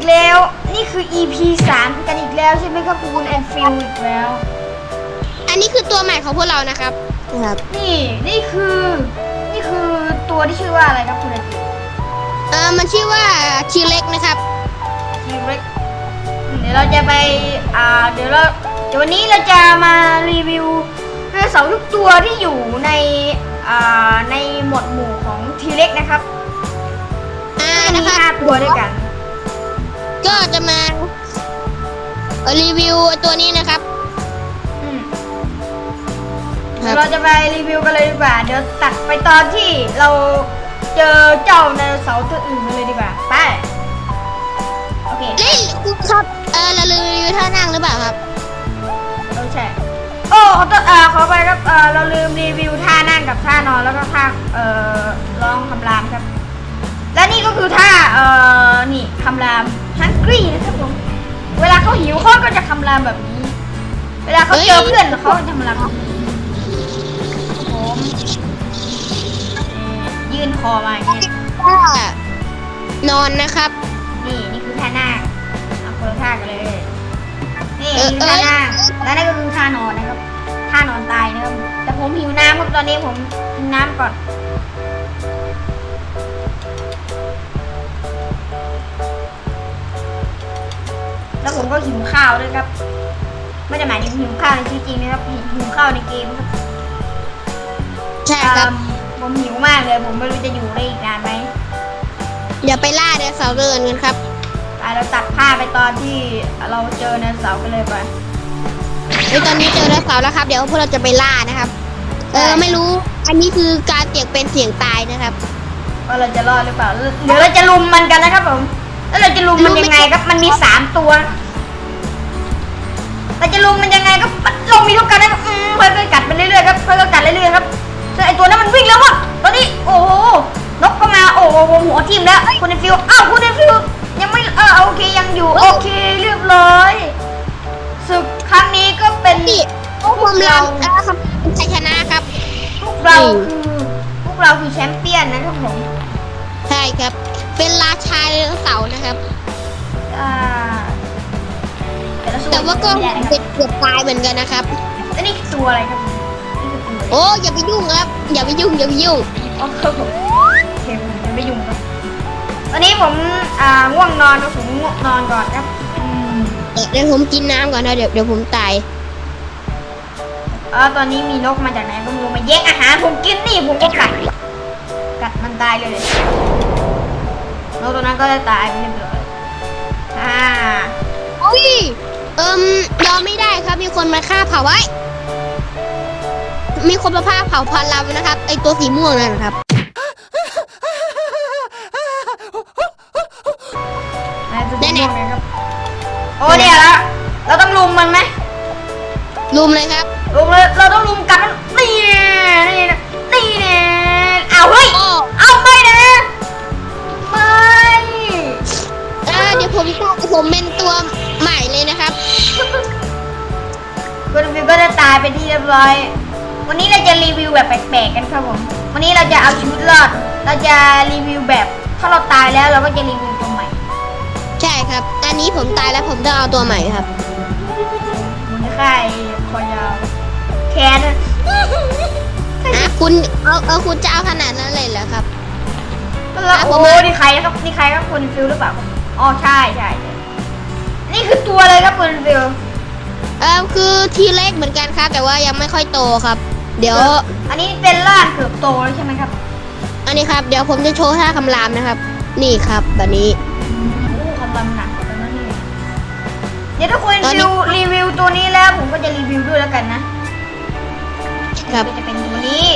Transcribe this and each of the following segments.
กันอีกแล้ว นี่คือ EP 3 กันอีกแล้วใช่ไหมครับคุณแอนฟิลอีกแล้ว อันนี้คือตัวใหม่ของพวกเรานะครับ ครับ นี่นี่คือ นี่คือตัวที่ชื่อว่าอะไรครับคุณแอนฟิลเออมันชื่อว่าชีเล็กนะครับ ทีเร็กเดี๋ยวเราจะไปอ่าเดี๋ยวเราเดี๋ยววันนี้เราจะมารีวิวไดโนเสาร์ทุกตัวที่อยู่ในอ่าในหมวดหมู่ของทีเร็กนะครับ อ่ามีนะคะ ห้าตัวด้วยกัน ก็จะมาเอ่อรีวิวตัวนี้นะครับอืมครัเดี๋ยบวเราจะไปรีวิวกันเลยดีกว่า เดี๋ยวตัดไปตอนที่เราเจอเจ้าไดโนเสาร์ตัวอื่นกันเลยดีกว่า ไป โอเคเฮ้ยคุณครับเออเรารีวิวท่านั่งหรือเปล่าครับ เราใช่โอ้ขอโทษอ่าขอไปครับเอ่อเราลืมรีวิวท่านั่งกับท่านอนแล้วก็ท่าเอ่อร้องคำรามครับ และนี่ก็คือท่าเอ่อนี่คำราม ฮังกี้นะครับผม เวลาเขาหิวเขาก็จะคำรามแบบนี้ เวลาเขาเจอเฮ้ยเพื่อนเขาก็จะคำรามแบบนี้ครับผมนี่ยื่นคอมาอย่างนี้ว่านอนนะครับ นี่นี่คือท่านั่งเอาคนละท่ากันเลย นี่เออคือท่าเอ้ยนั่งและนั่นก็คือท่านอนนะครับ ท่านอนตายนะครับแต่ผมหิวน้ำครับตอนนี้ผมกินน้ำก่อน แล้วผมก็หิวข้าวด้วยครับ ไม่ได้หมายถึงหิวข้าวในชีวิตจริงนะครับหิวข้าวในเกมครับใช่ครับอืมผมหิวมากเลย ผมไม่รู้จะอยู่ได้อีกนานไหมอย่าไปล่าไดโนเสาร์เดินกันครับไปเราตัดผ้าไปตอนที่เราเจอไดโนเสาร์กันเลยไปเฮ้ยตอนนี้เจอไดโนเสาร์แล้วครับ เดี๋ยวพวกเราจะไปล่านะครับ เออไม่รู้ อันนี้คือการเสี่ยงเป็นเสี่ยงตายนะครับ ว่าเราจะรอดหรือเปล่าเดี๋ยวเราจะลุมมันกันนะครับผม แล้วเราจะลุมมันยังไงครับ มันมีสามตัวเราจะลุมมันยังไงก็ปัดลงมีทุกกันนะครับอืมค่อยๆกัดไปเรื่อยๆครับค่อยๆกัดเรื่อยๆครับส่วนไอตัวนั้นมันวิ่งแล้วว่ะตอนนี้โอ้โหนกก็มาโอ้โหหัวทิ่มแล้วคุณเอฟิวอ้าวคุณเอฟิวยังไม่เออโอเคยังอยู่โอเคเรียบร้อยศึกครั้งนี้ก็เป็นนี่พวกผมเราเออครับชัยชนะครับพวกเราคือพวกเราคือแชมเปี้ยนนะครับผมใช่ครับ เป็นราชาไดโนเสาร์นะครับ อ่าแต่ละส่นแต่ว่าก็ไม่ได้นะครับเป็นเกือบตายเหมือนกันนะครับแล้วนี่คือตัวอะไรครับนี่คือตัวอะไรโอ้อย่าไปยุ่งครับ อย่าไปยุ่งอย่าไปยุ่งอ๋อครับผมโอเคผมจะไม่ยุ่งครับตอนนี้ผมอ่าง่วงนอนครับผมง่วงนอนก่อนครับอืมเดี๋ยวเดี๋ยวผมกินน้ำก่อนนะเดี๋ยวเดี๋ยวผมตายเออตอนนี้มีนกมาจากไหนก็ไม่รู้มาแย่งอาหารผมกินนี่ผมก็กัดกัดมันตายเลย นกตัวนั้นก็จะตายไปเรียบร้อยอ่าโอ้ยเอิมยอมไม่ได้ครับ มีคนมาฆ่าเผาไว้ มีคนมาฆ่าเผาพันเรานะครับ ไอตัวสีม่วงนั่นนะครับ นายจะแน่ดูๆไงครับ โอ้เนี่ยละเราต้องลุมมันไหมลุมเลยครับ ลุมเลยเราต้องลุมกัดมันนี่นี่นะนี่เนี่ยเรียบร้อย วันนี้เราจะรีวิวแบบแปลกๆกันครับผม วันนี้เราจะเอาชีวิตรอด เราจะรีวิวแบบถ้าเราตายแล้วเราก็จะรีวิวตัวใหม่ ใช่ครับ อันนี้ผมตายแล้วผมต้องเอาตัวใหม่ครับมันจะค่ายคอยาวแค้นอะอะคุณเอาเอาคุณจะเอาขนาดนั้นเลยเหรอครับแล้วอะผมโอ้มานี่ใครครับนี่ใครครับคุณฟิวหรือเปล่าครับอ๋อใช่ใช่ใช่ นี่คือตัวเลยครับคุณฟิว เออคือทีเล็กเหมือนกันครับ แต่ว่ายังไม่ค่อยโตครับ เดี๋ยว อันนี้เป็นล่างเกือบโตแล้วใช่ไหมครับอันนี้ครับเดี๋ยวผมจะโชว์ท่าคำรามนะครับ นี่ครับแบบนี้ โอ้คำรำหนักกว่านั้นนี่เดี๋ยวถ้าคุณตอนนี้ฟิวรีวิวตัวนี้แล้วผมก็จะรีวิวด้วยแล้วกันนะครับ ก็จะเป็นตัวนี้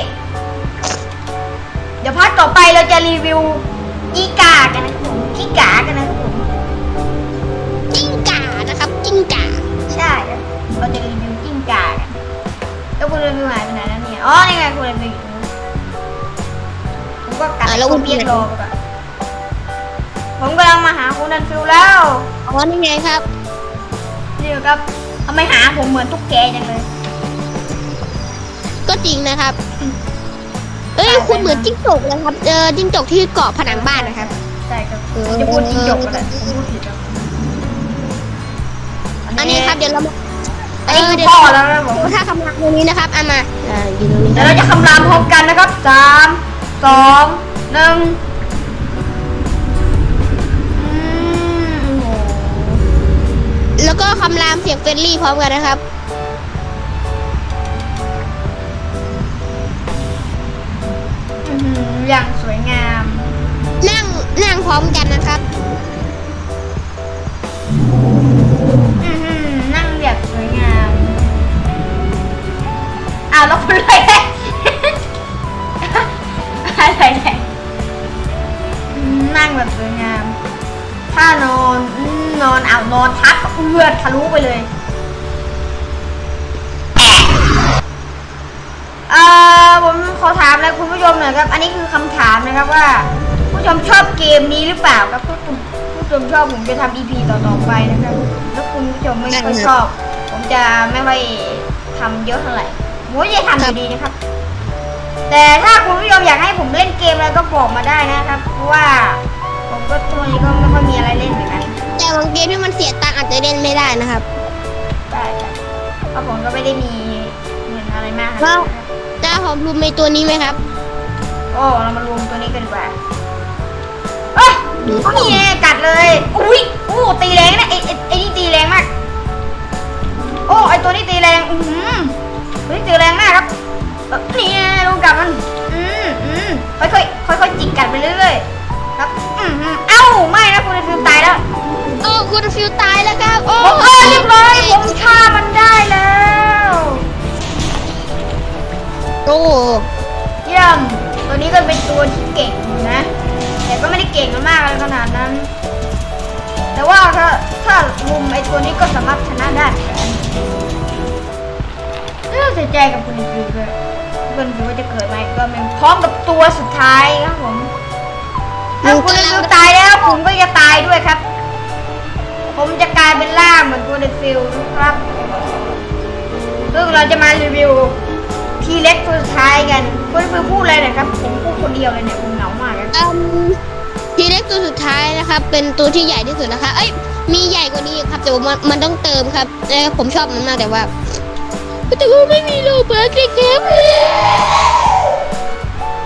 เดี๋ยวพาร์ทต่อไปเราจะรีวิวอีกากันนะครับผมขี้กากันนะครับผม แล้วคุณรีวิวหายไปไหนแล้วเนี่ย อ๋อ นี่ไงคุณรีวิวอยู่ตรงนู้นผมก็กัดอะแล้วคุณเบียดรอไปก่อนผมกำลังมาหาคุณนันฟิวแล้ว อ๋อนี่ไงครับ นี่ครับทำไมหาผมเหมือนตุ๊กแกจังเลย ก็จริงนะครับ เอ้ยตายไปคุณเหมือนจิ้งจกนะครับ เออจิ้งจกที่เกาะผนังบ้านนะครับ ใช่ครับเออเดี๋ยวจะพูดจิ้งจกก็ได้ผมพูดผิดครับอันนี้ครับ เดี๋ยวเรามา อันนี้คือเดี๋ยวพ่อแล้วนะผมถ้าคำรามตรงนี้นะครับเอามาอ่าอยู่ตรงนี้เดี๋ยวเราจะคำรามพร้อมกันนะครับสามสองหนึ่งอืมโอ้โหแล้วก็คำรามเสียงเฟรนลี่พร้อมกันนะครับอื้อหืออย่างสวยงาม นั่งนั่งพร้อมกันนะครับ อ้าวแล้วคุณอะไรเนี่ยอะไรเนี่ยนั่งแบบสวยงาม ถ้านอนอืมนอนเอานอนทับเอือดทะลุไปเลยเอ่อผมขอถามเลยคุณผู้ชมหน่อยครับ อันนี้คือคำถามนะครับว่า ผู้ชมชอบเกมนี้หรือเปล่าครับถ้าคุณผู้ชมชอบผมจะทำ EP ต่อๆไปนะครับแล้วคุณผู้ชมไม่ค่อยชอบ ผมจะไม่ค่อยทำเยอะเท่าไหร่ ผมก็จะทำอยู่ดีนะครับ แต่ถ้าคุณผู้ชมอยากให้ผมเล่นเกมอะไรก็บอกมาได้นะครับ เพราะว่าผมก็ช่วงนี้ก็ไม่ค่อยมีอะไรเล่นเหมือนกันแต่บางเกมที่มันเสียตังค์อาจจะเล่นไม่ได้นะครับใช่ครับเพราะผมก็ไม่ได้มีเงินอะไรมากนะคแล้รับวจะหอมรูมในตัวนี้ไหมครับโอ้เรามารวมตัวนี้กันดีกว่าเอ้ยนี่ไงกัดเลยอุ้ยอู้ตีแรงนะไอ้ไอ้ไอ้นี่ตีแรงมากโอ้ไอ้ตัวนี้ตีแรงอือ หือตัวนี้ตีแรงมากครับเอ้อนี่ไงลงกัดมัน อืมอืมค่อยๆค่อยๆจิกกัดไปเรื่อยๆ ครับอืมอืมเอ้า ไม่นะคุณฟิวตายแล้วโอ้คุณฟิวตายแล้วครับ โอ้ผมเออเรียบร้อยผมฆ่ามันได้แล้วโอ้เยี่ยม ตัวนี้ก็เป็นตัวที่เก่งอยู่นะ แต่ก็ไม่ได้เก่งมากอะไรขนาดนั้น แต่ว่าถ้าถ้ามุมไอตัวนี้ก็สามารถชนะได้ เหมือนกันเออเสียใจกับคุณฟิวด้วยเพื่อนฟิวว่าจะเกิดมาอีกก็เป็นพร้อมกับตัวสุดท้ายครับผมถ้าคุณฟิวตายแล้วผมก็จะตายด้วยครับ ผมจะกลายเป็นล่างเหมือนคุณฟิวนะครับซึ่งเราจะมารีวิวทีเล็กตัวสุดท้ายกันคุณฟิวพูดอะไรน่อยครับ ผมพูดคนเดียวเลยเนี่ยผมเหงามากอืมทีเล็กตัวสุดท้ายนะครับ เป็นตัวที่ใหญ่ที่สุดนะคะ เอ้ยมีใหญ่กว่านี้ครับแต่ว่ามันมันต้องเติมครับเออผมชอบมันมากแต่ว่า แต่ว่าไม่มีโลเบิร์ตเลยครับ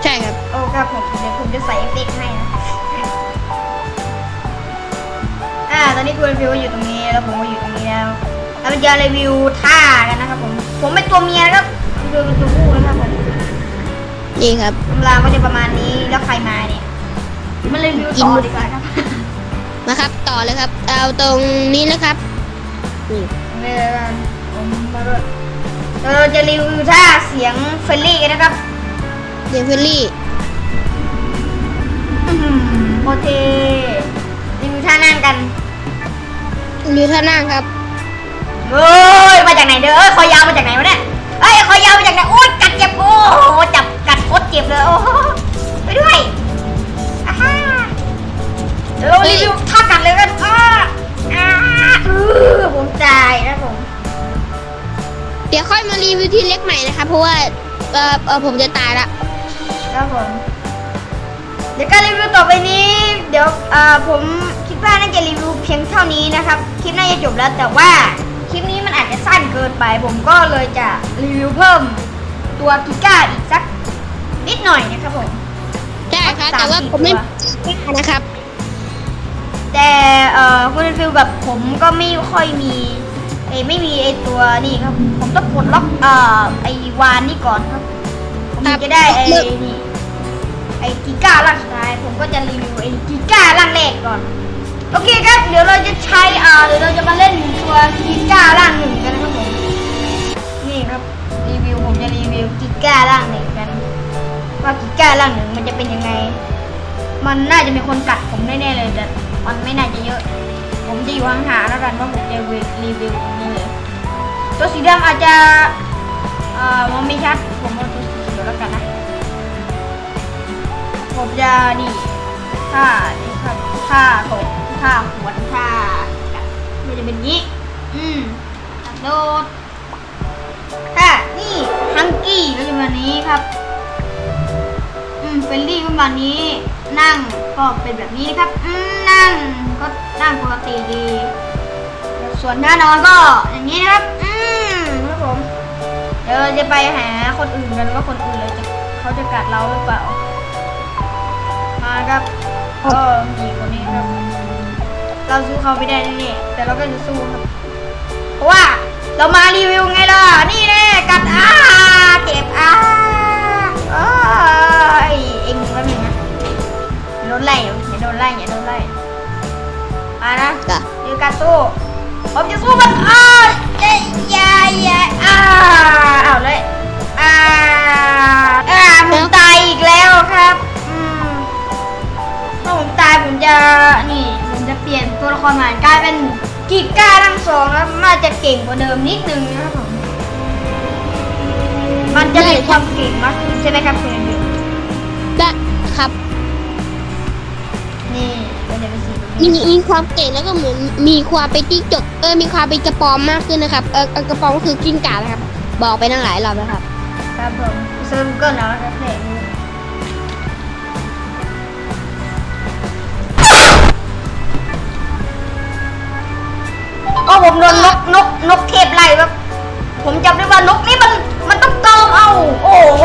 ใช่ครับโอ้ครับผมเดี๋ยวผมจะใส่เอฟเฟกต์ให้นะครับอ่า ตอนนี้คุณฟิวอยู่ตรงนี้ แล้วผมก็อยู่ตรงนี้แล้วเราจะรีวิวท่ากันนะครับผม ผมเป็นตัวเมียนะครับคุณฟิวเป็นตัวผู้นะครับผมนี่ครับตำราก็จะประมาณนี้ แล้วใครมาเนี่ยมารีวิวต่อดีกว่าครับ มาครับ ต่อเลยครับ เอาตรงนี้นะครับนี่เดี๋ยวผมมาด้วย เดี๋ยวเราจะรีวิวท่าเสียงเฟรนลี่กันนะครับเดนเฟลลี่อื้อหือโอเครีวิวท่านั่งกันหรือท่านั่งครับเฮ้ยมาจากไหนเด้อเอ้ยคอยาวมาจากไหนวะเนี่ยเอ้ยคอยาวมาจากไหนโอ๊ยกัดเจ็บโอ้โหจับกัดโคตรเจ็บเลยโอ้โหไปด้วยอ่าฮ่าเดี๋ยวเรารีวิวท่ากัดเลยกันอ้าอ้าอือผมจ่ายนะผม เดี๋ยวค่อยมารีวิวที่เล็กใหม่นะครับเพราะว่าเออเออผมจะตายละครับผม เดี๋ยวการรีวิวต่อไปนี้ เดี๋ยวเอ่อผมคิดว่าน่าจะรีวิวเพียงเท่านี้นะครับ คลิปน่าจะจบแล้วแต่ว่าคลิปนี้มันอาจจะสั้นเกินไป ผมก็เลยจะรีวิวเพิ่มตัวกิก้าอีกสักนิดหน่อยนะครับผม ใช่ครับแต่ว่าผมไม่ไม่ได้นะครับ แต่เอ่อคุณฟิลกับผมก็ไม่ค่อยมี เอยไม่มีไอตัวนี่ครับ ผมต้องกดล็อกเอ่อไอวานนี่ก่อนครับ ผมถึงจะได้ไอนี่ไอกิก้าร่างสุดท้ายผมก็จะรีวิวไอกิก้าร่างแรกก่อน โอเคครับ เดี๋ยวเราจะใช้อ่าเดี๋ยวเราจะมาเล่นตัวกิก้าร่างหนึ่งกันนะครับผมนี่ครับรีวิวผมจะรีวิวกิก้าร่างหนึ่งกัน ว่ากิก้าร่างหนึ่งมันจะเป็นยังไง มันน่าจะมีคนกัดผมแน่ๆเลยแต่มันไม่น่าจะเยอะ ผมจะอยู่ห่างๆแล้วกันว่าผมจะรีวิวตรงนี้เลย ตัวสีดำอาจจะเอ่อมองไม่ชัด ผมเอาตัวสีเขียวแล้วกันนะ ผมจะนี่ท่านี่ครับท่าตกท่าขวนท่ามันจะเป็นนี้ อืมกัดโดดท่านี่ฮังกี้ก็จะแบบนี้ครับ อืมเฟลลี่ก็แบบนี้ นั่งก็เป็นแบบนี้นะครับ อืมนั่ง ก็นั่งปกติดี ส่วนท่านอนก็อย่างนี้นะครับ อืมครับผม เดี๋ยวเราจะไปหาคนอื่นกันว่าคนอื่นเลยจะเขาจะกัดเราหรือเปล่า มาครับก็มีคนนี้ครับ เราสู้เขาไม่ได้แน่แต่เราก็จะสู้ครับ เพราะว่าเรามารีวิวไงล่ะ นี่แน่กัดอ้าเจ็บอ้าเอ้ยเอ็งแป๊บนึงนะโดนไล่อย่าโดนไล่อย่าโดนไล่ มานะจ้ะเจอการสู้ผมจะสู้มันอ้าเย้ยาเย้อ้าเอาเลยอ้าอ้าผมตายอีกแล้วครับอืมถ้าผมตายผมจะนี่ผมจะเปลี่ยนตัวละครใหม่กลายเป็นกิก้าทั้งสองแล้วน่าจะเก่งกว่าเดิมนิดนึงนะครับผมมันจะมีความเก่งมากขึ้นใช่ไหมครับคุณบิวได้ครับ นี่มันจะเป็นสีแบบ มีนี้มีความเก่งแล้วก็เหมือนมีความเป็นจิ้งจกเออมีความเป็นกระปอมมากขึ้นนะครับเออเออกระปอมก็คือกิ้งก่านะครับ บอกไปตั้งหลายรอบแล้วครับครับผมเซิร์ฟเกิลแล้วนะครับเพลงนี้ก็ผมโดนนกนกนกเทพไล่แบบผมจำได้ว่านกนี่มันมันต้องเติมเอา โอ้โห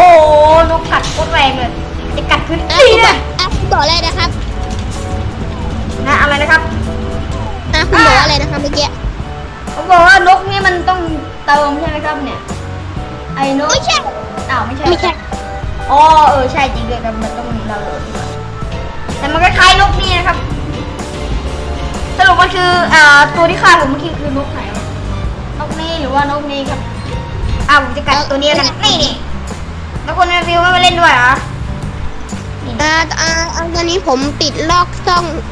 นกขัดโคตรแรงเลยจะกัดพื้นอะที่คุณบเนี่อยกอะคุณบอกอะไรนะครับ นะอะไรนะครับอะคุณบอกอะไรนะครับเมื่อกี้ผมบอกว่านกนี่มันต้องเติมใช่ไหมครับเนี่ย ไอ้นกไม่ใช่อ้าวไม่ใช่ไม่ใช่อ๋อเออใช่จริงด้วยครับมันต้องเราโหลดดีกว่าแต่มันก็คล้ายนกนี่นะครับ สรุปมันคืออ่าตัวที่ฆ่าผมเมื่อกี้คือนกไหนวะนกนี่หรือว่านกนี่ครับอ้าวผมจะกัดตัวนี้แล้วกันนี่นี่แล้วคนรีวิวไม่มาเล่นด้วยเหรอนี่อ่าอ่าอ่าตอนนี้ผมติดลอกซ่องอะ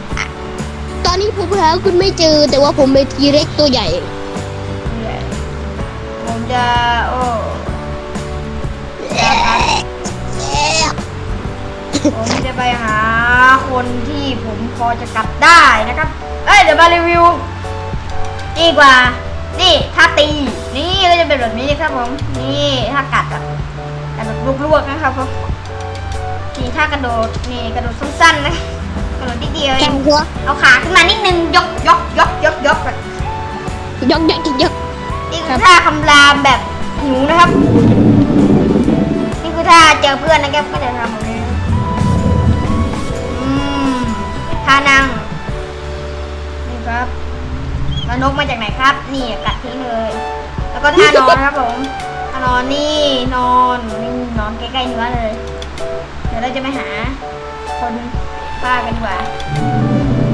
ตอนนี้ผมหาคุณไม่เจอ แต่ว่าผมเป็นทีเร็กตัวใหญ่ ผมจะโอ้ผมจะไปหาคนที่ผมพอจะกัดได้นะครับ เอ้ยเดี๋ยวมารีวิวดีกว่า นี่ถ้าตี นี่ก็จะเป็นแบบนี้ครับผม นี่ถ้ากัดอะกัดแบบลวกๆนะครับผมนี่ถ้ากระโดด นี่กระโดดสั้นๆนะ กระโดดนิดเดียวเอแข่งงหัวเอาขาขึ้นมานิดนึงยกยกยกยกยกแบบยกยกยกยก นี่ครัคือบ ท่าคำรามแบบหิวนะครับ นี่คือท่าเจอเพื่อนนะครับก็จะทำแบบนี้นะครับอืมท่านั่งนี่ครับแล้วนกมาจากไหนครับ นี่กัดทิ้งเลย แล้วก็ท่านอนครับผมท่านอนนี่นอนนี่นอนใกล้ๆเนื้อเลย เดี๋ยวเราจะไปหาคน ฆ่ากันดีกว่า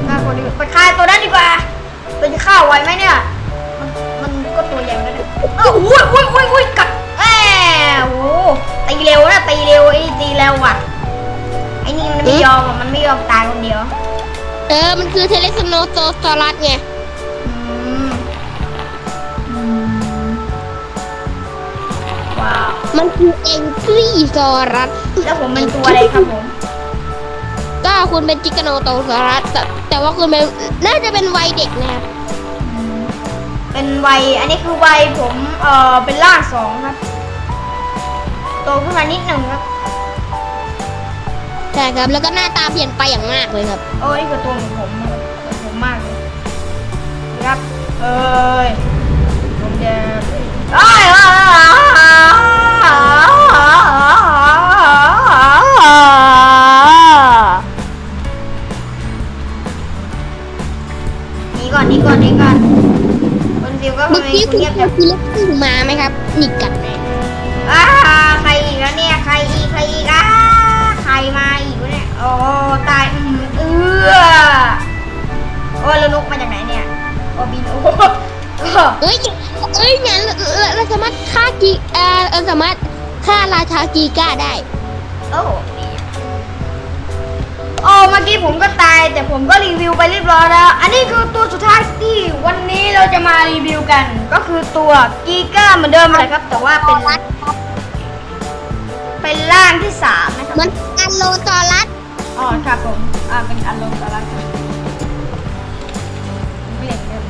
ฆ่าคนดีกว่าไปฆ่าตัวนั้นดีกว่าเราจะฆ่าไหวไหมเนี่ย มันมันก็ตัวใหญ่เหมือนกันนะเอ้าอุ้ยอุ้ยอุ้ยอุ้ยกัดแหมโอ้โหตีเร็วนะตีเร็วไอ้ตีเร็วว่ะไอ้นี่มันไม่ยอมอะมันไม่ยอมตายคนเดียว เออ มันคือเทเลสโนโตซอรัสไง อืมอืมว้าว มันคือเอ็นทรีซอรัสแล้วผมเป็นตัวอะไรครับผม ก็คุณเป็นจิกโนโตซอรัสแต่แต่ว่าคุณเป็นน่าจะเป็นวัยเด็กนะครับอืมเป็นวัยอันนี้คือวัยผมเอ่อเป็นร่างสองครับโตขึ้นมานิดหนึ่งครับใช่ครับแล้วก็หน้าตาเปลี่ยนไปอย่างมากเลยครับโอ้ยนี่คือตัวของผมนะ ก็รีวิวไปเรียบร้อยแล้ว อันนี้คือตัวสุดท้ายที่วันนี้เราจะมารีวิวกัน ก็คือตัวกีก้าเหมือนเดิมเลยครับ แต่ว่าเป็น เป็นร่างที่สามนะครับมันอันโลซอรัสอ๋อครับผม อ่า เป็นอารมณ์สารักครับไม่เห็นเลย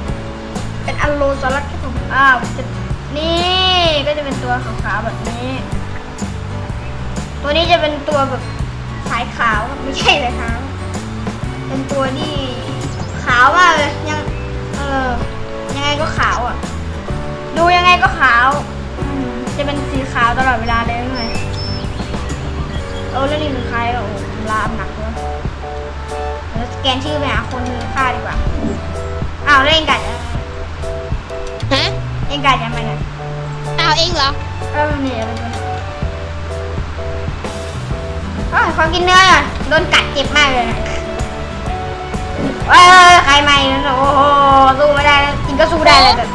เป็นอารมณ์สารักครับผมอ้าวจะนี่ก็จะเป็นตัวขาวๆแบบนี้ ตัวนี้จะเป็นตัวแบบสายายขาวครับไม่ใช่เลยขาว เป็นตัวที่ขาวมากเลยยังเออยังไงก็ขาวอะ ดูยังไงก็ขาวอืมจะเป็นสีขาวตลอดเวลาเลยไงเออแล้วนี่มันใครอะโอ้ลามหนักเลยเดี๋ยวสแกนชื่อไปหาคนฆ่าดีกว่าอ้าวแล้วเองกัดยังไงฮะเองกัดยังไงเนี่ยเอาเองเหรอเออนี่อะไรกันเอ้ยขอกินเนื้อหน่อยโดนกัดเจ็บมากเลยนะ เอ้ยใครมาอีกแล้วโอ้โหสู้ไม่ได้แล้วกินก็สู้ได้เลยแต่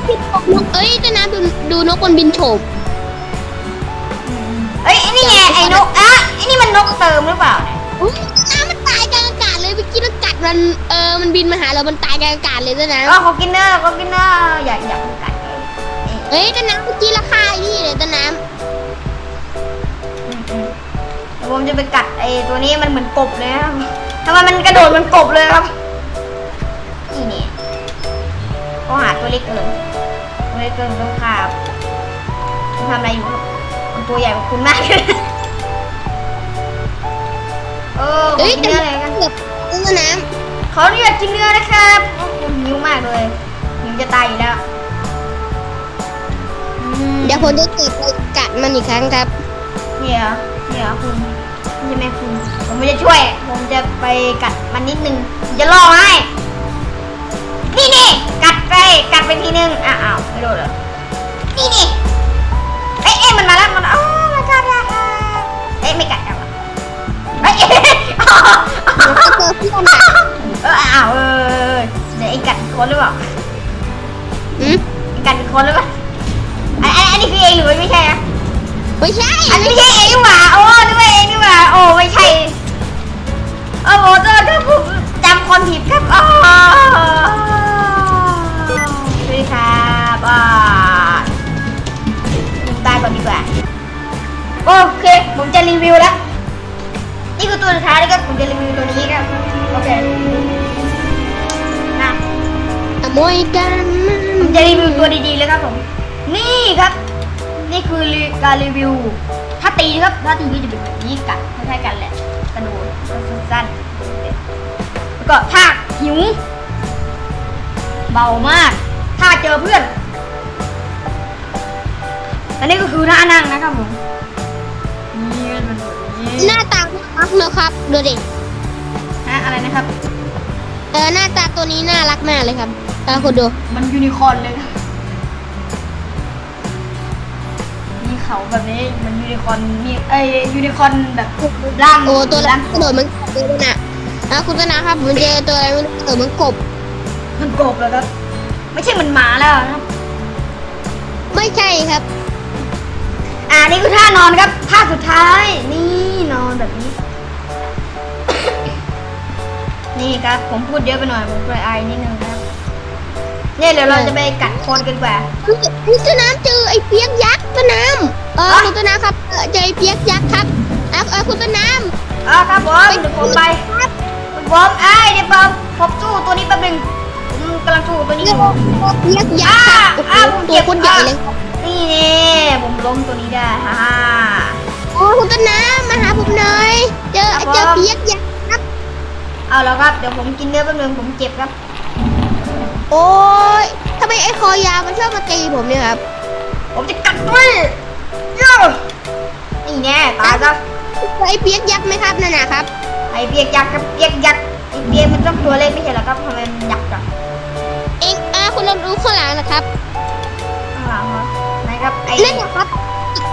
เอ้ยต้นน้ำดูดูนกบนบินโฉบเอ้ยไอ้นี่ไงไอ้นกอะไอ้นี่มันนกเติมหรือเปล่าเนี่ยอุ๊ยน้ำมันตายกลางอากาศเลยเมื่อกี้มันกัดมันเออมันบินมาหาเรา มันตายกลางอากาศเลยต้นน้เออขอกินเนื้อขอกินเนื้ออยากอยากกัดเลยำเอ้ยต้นน้ำเมื่อกี้ราคาไอ้นี่เลยต้นน้อืมอืมเดี๋ยวผมจะไปกัดไอ้ตัวนี้มันเหมือนกบเลยครับทำไมมันกระโดดเหมันกบเลยครับ ก็หาตัวเล็กเกินตัวเล็กเกินต้องฆ่าครับคุณทำอะไรอยู่ครับมันตัวใหญ่กว่าคุณมากเลยเออำขอกินเนื้ออะไรกันเกือบต้นน้ขออนุญาตกินเนื้อนะครับโอ้โหหิวมากเลยหิวจะตายอยู่แล้วอืมำเดี๋ยวผมจะเกิดไปกัดมันอีกครั้งครับ เนี่ยเหรอเนี่ยเหรอคุณใช่ไหมคุณผมไม่จะช่วย ผมจะไปกัดมันนิดนึงผมจะล่อให้นี่นี่ กัดไปกัดไปทีนึงอ้าวอ้าวไม่โดนเหรอนี่นี่เอ้ยเอ้ยมันมาแล้วมันอ๋อมากัดละเอ้ยไม่กัดกันหรอเอ้ยแล้วก็เจอเพื่อนอะเอออ้าวเออเดี๋ยวไอ้กัดอีกคนหรือเปล่าอืมไอ้กัดอีกคนหรือเปล่าอันอันอันนี้คือเองหรือไม่ใช่อะไม่ใช่ อันนี้ไม่ใช่เองนี่หว่าโอ้นึกว่าเองนี่หว่าโอ้ไม่ใช่โอ้โหเจอถ้าผมจำคนผิดครับอ๋อ โอเค ผมจะรีวิวแล้ว นี่คือตัวสุดท้ายแล้วก็ผมจะรีวิวตัวนี้ครับ โอเคนะขโมยกันผมจะรีวิวตัวดีๆเลยครับผม นี่ครับ นี่คือการรีวิว ถ้าตีครับ ถ้าตีก็จะเป็นแบบนี้กัดคล้ายๆกันแหละกระโดดสั้นๆแล้วก็ถ้าหิว เบามาก ถ้าเจอเพื่อน อันนี้ก็คือหน้านั่งนะครับผมนี่มันแบบนี้ หน้าตาน่ารักนะครับ ดูดิฮะอะไรนะครับ เออหน้าตาตัวนี้น่ารักมากเลยครับเออคุณดูมันยูนิคอร์นเลยครับมีเขาแบบนี้มันยูนิคอร์นมีเอ้ยยูนิคอร์นแบบร่างโอ้ตัวละร่างกระโดดเหมันกบเลยน่ะนะคุณต้นนะครับผมเจอตัวอะไรไม่รู้กระโดดเหมันกบ มันกบแล้วครับ ไม่ใช่มันหมาแล้วนะครับ ไม่ใช่ครับ อ่านี่คือท่านอนครับท่าสุดท้าย นี่นอนแบบนี้ นี่ครับ ผมพูดเยอะไปหน่อยผมเลยอายนิดนึงนะครับเนี่ยเดี๋ยวเราจะไปกัดคนกันกว่าคุณต้นน้ำเจอไอ้เปียกยักษ์ต้นน้ำเออฮะคุณต้นน้ำครับเออเจอไอ้เปียกยักษ์ครับเออเออคุณต้นน้อ่าครับผมำเดี๋ยวผมไปครับผมไอ้ยเดี๋ยวผมผมสู้ตัวนี้แป๊บนึงผมกำลังสู้ตัวนี้อยู่เปียกยักษ์ครับโอ้โหอ่าผมเก็ตัวบคนใหญ่เลยครับ นี่นี่ผมล้มตัวนี้ได้ฮ่าฮ่า โอ้คุณต้นน้ำมาหาผมหน่อย เจอครับผม เจอเปียกยักษ์ครับ เอาแล้วครับเดี๋ยวผมกินเนื้อแป๊บนึงผมเจ็บครับ โอ้ยทำไมไอ้คอยาวมันชอบมาตีผมเนี่ยครับผมจะกัดด้วยเย้นี่แน่ตายซะไอ้เปียกยักษ์ไหมครับนั่นนะครับ ไอเปียกยักษ์ครับเปียกยักษ์ไอเปียกมันต้องตัวเล็กไม่ใช่เหรอครับทำไมมันยักษ์จังเองอ่าคุณลองดูข้างหลังนะครับ ครับไอนั่นนะครับ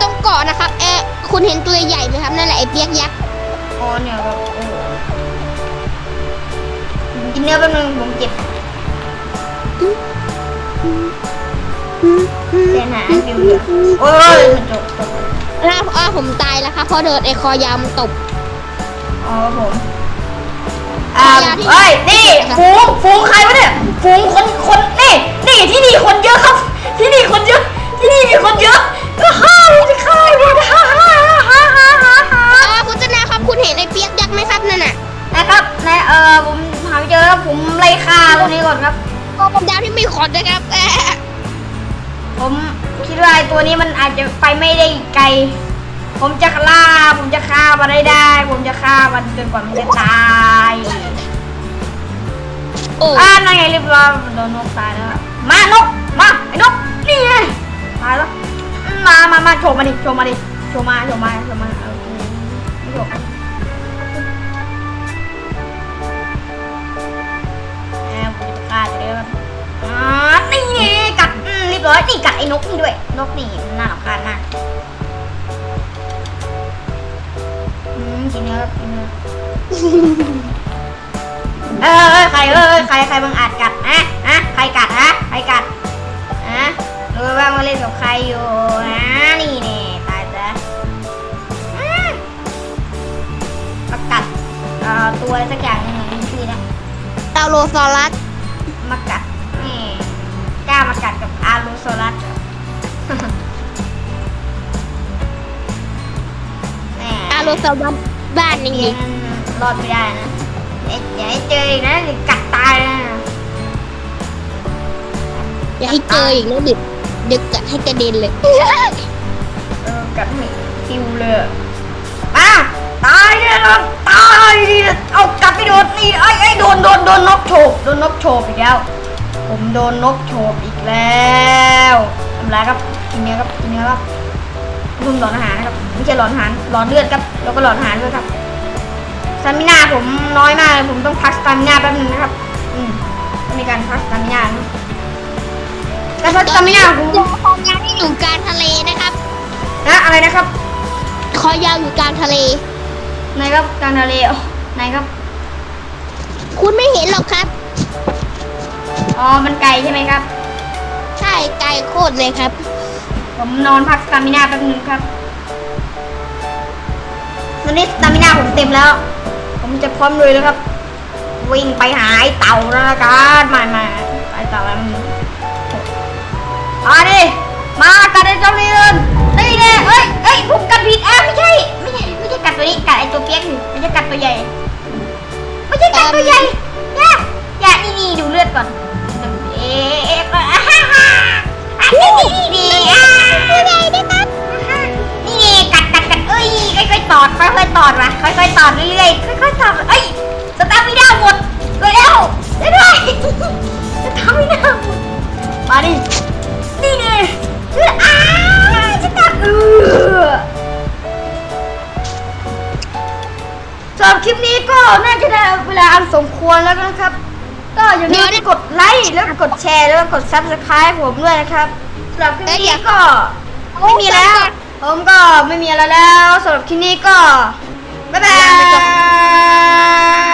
ตรงเกาะนะครับเออคุณเห็นตัวใหญ่ไหมครับนั่นแหละไอ้เปียกยักษ์อ๋อเนี่ยครับโอ้โหผมกินเนื้อแป๊บนึงผมเจ็บเสียหายฟิวเดียวโอ้ยมันจบจบแล้วอ่าผมตายแล้วครับเพราะโดนไอ้คอยาวมันตบ อ๋อผมอ่าขอยาที่เอ้ยนี่ฝูงฝูงใครวะเนี่ยฝูงคนคนนี่นี่ที่นี่คนเยอะครับ ที่นี่คนเยอะที่ นี่มีคนเยอะฮ่าจะฆ่าหมดฮ่าฮ่าฮ่าฮ่าฮ่าฮ่าอ่าคุณชนะครับคุณเห็นไอ้เปียกยักษ์ไหมครับนั่นน่ะนะครับนายเออผมหาไม่เจอแล้วผมไล่ฆ่าตรงนี้ก่อนครับ ก็ผมดาวที่ไมีขนนะครับเออผมคิดว่าไอ้ตัวนี้มันอาจจะไปไม่ได้ไกล ผมจะล่าผมจะฆ่ามันได้ได้ ผมจะฆ่ามันจนกว่ามันจะตายโอ้อ่านั่นไงเรียบร้อยมันโดนนกตายแล้วครับมานกมาไอ้นกนี่ไง ตายแล้ว มามามาโชว์มาดิ โชว์มาดิ โชว์มา โชว์มา โชว์มาเอาไม่โชว์แอบมจะฆ่าจะได้ครับอ่านี่กัดเรียบร้อย นี่กัดไอ้นกนี่ด้วย นกนี่น่ารำคาญมากอืมกินเนื้อกินเนื้อเออเออใครเออใคร ใครบังอาจกัดอะอะใครกัดฮะ ใครกัด รู้บ้างว่าเล่นกับใครอยู่นะนี่แน่ตายซะอืมมากัดเอ่อตัวอะไรสักอย่างหนึงอะมันชื่อนะตาโลซอรัสมากัดนี่กล้ามากัดกับอารูโซลัสเหรอ แหมตาโลซอรัสบ้านนี่เองรอดไม่ได้นะอย่าอย่าให้เจออีกนะเดี๋ยวกัดตายนะอย่าให้เจออีกนะดึ กดึกกัดให้กระเด็นเลย เออกัดไม่คิวเลยอะอะตายเนี่ยนะตายดิเอากลับไปโดนนี่ไอ้ไอ้โดนโดนโดนนกโฉบโดนนกโฉบอีกแล้ว ผมโดนนกโฉบอีกแล้วทำไรครับกินเนื้อครับกินเนื้อครับรุมหลอนอาหารนะครับไม่ใช่หลอนอาหารหลอนเลือดครับแล้วก็หลอนอาหารด้วยครับสตามินาผมน้อยมากเลยผมต้องพักสตามินาแป๊บนึงนะครับ อืมต้องมีการพักสตามินานะ การพักสตามินาผมคอยาวที่อยู่กลางทะเลนะครับ นะอะไรนะครับคอยาวอยู่กลางทะเล ไหนครับกลางทะเลอ๋อไหนครับ คุณไม่เห็นหรอกครับ อ๋อ มันไกลใช่ไหมครับ ใช่ไกลโคตรเลยครับ ผมนอนพักสตามินาแป๊บนึงครับ ตอนนี้สตามินาผมเต็มแล้ว ผมจะพร้อมเลยแล้วครับ วิ่งไปหาไอ้เต่าแล้วนะครับมามาไอ้เต่าแล้วมัน มาดิมากัดไอ้เจ้านี่เลยนี่แน่เอ้ยเอ้ยผมกัดผิดอะไม่ใช่ ไม่ใช่ไม่ใช่กัดตัวนี้กัดไอ้ตัวเปียกอยู่ไม่ใช่กัดตัวใหญ่ ไม่ใช่กัดตัวใหญ่อย่าอย่านี่นี่ดูเลือดก่อนเอ๊ะอะฮ่าฮ่าอะนี่นี่นี่อะตัวใหญ่ด้วยครับนี่นี่กัดกัดกัดเอ้ยค่อยๆตอดค่อยๆตอดมาค่อยๆตอดเรื่อยๆค่อยๆตอดเอ้ยสตาร์มิน่าหมดเลยแล้วได้ด้วยสตาร์มิน่าหมดมาดิ นี่นี่อ่าสตาร์เออสำหรับคลิปนี้ก็น่าจะได้เวลาอันสมควรแล้วนะครับ ก็อย่าลืมกดไลค์แล้วก็กดแชร์แล้วก็กดซับสไครต์ผมด้วยนะครับสำหรับคลิปนี้ก็ไม่มีแล้ว ผมก็ไม่มีอะไรแล้วสำหรับคลิปนี้ก็บ๊ายบาย